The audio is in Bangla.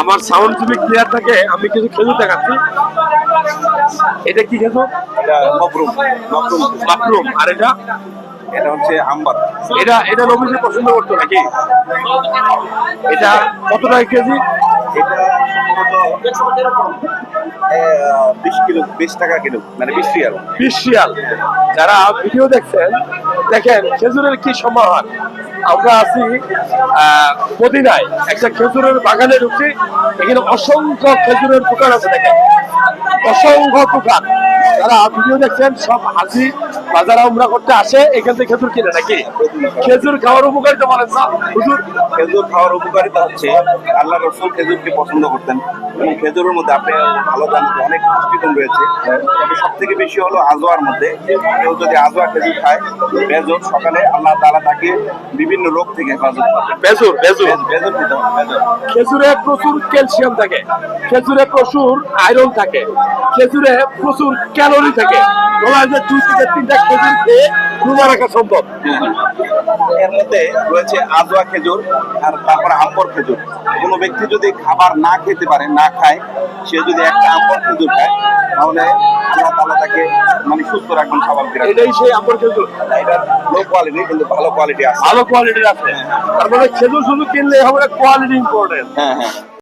আমার সাউন্ড যদি ক্লিয়ার থাকে আমি কিছু খেজুর দেখাচ্ছি। এটা কি খেজুর? এটা মবরুম মবরুম মাশরুম আর এটা? এটা হচ্ছে আম্বার। এটা এটা নবীজি পছন্দ করতো নাকি? এটা কত টাকা কেজি? এটা বিশ কিলো বিশ টাকা কিলো মানে বিশ রিয়াল। বিশ শিয়াল যারা ভিডিও দেখছেন দেখেন খেজুরের কি সমাহার আমরা আছি মদিনায়। একটা খেজুরের বাগানে ঢুকছি, এখানে অসংখ্য খেজুরের দোকান আছে দেখেন। অসংখ্য দোকান। যারা ভিডিও দেখছেন সব হাজি বাজারে আমরা করতে আসে এখান থেকে খেজুর কিনে নাকি? খেজুর খাওয়ার উপকারিতা বলেন না হুজুর খেজুর খাওয়ার উপকারিতা হচ্ছে আল্লাহ রসুল খেজুরকে পছন্দ করতেন। এবং খেজুরের মধ্যে আপনি ভালো জানেন যে অনেক পুষ্টিগুণ রয়েছে। তবে সব থেকে বেশি হলো আজোয়ার মধ্যে। কেউ যদি আজোয়া খেজুর খায় বেজর সকালে আল্লাহ তাআলা তাকে বিভিন্ন রোগ থেকে হেফাজত বেজুর বেজুর বেজর দিতে খেজুরে প্রচুর ক্যালসিয়াম থাকে। খেজুরে প্রচুর আয়রন থাকে। খেজুরে প্রচুর ক্যালোরি থাকে। বলা হয় যে দুই থেকে তিনটা খেজুর খেয়ে রোজা রাখা সম্ভব। এর মধ্যে রয়েছে আজোয়া খেজুর আর তারপরে আম্বর খেজুর। কোনো ব্যক্তি যদি খাবার না খেতে পারে না খায় সে যদি একটা আম্বর খেজুর খায় তাহলে আল্লাহ তাআলা তাকে মানে সুস্থ রাখবেন খাবার এটাই সেই আম্বর খেজুর। এটা লো কোয়ালিটি কিন্তু ভালো কোয়ালিটি আছে। ভালো কোয়ালিটি আছে। তার মানে খেজুর শুধু কিনলে হবে কোয়ালিটি ইম্পর্টেন্ট হ্যাঁ হ্যাঁ।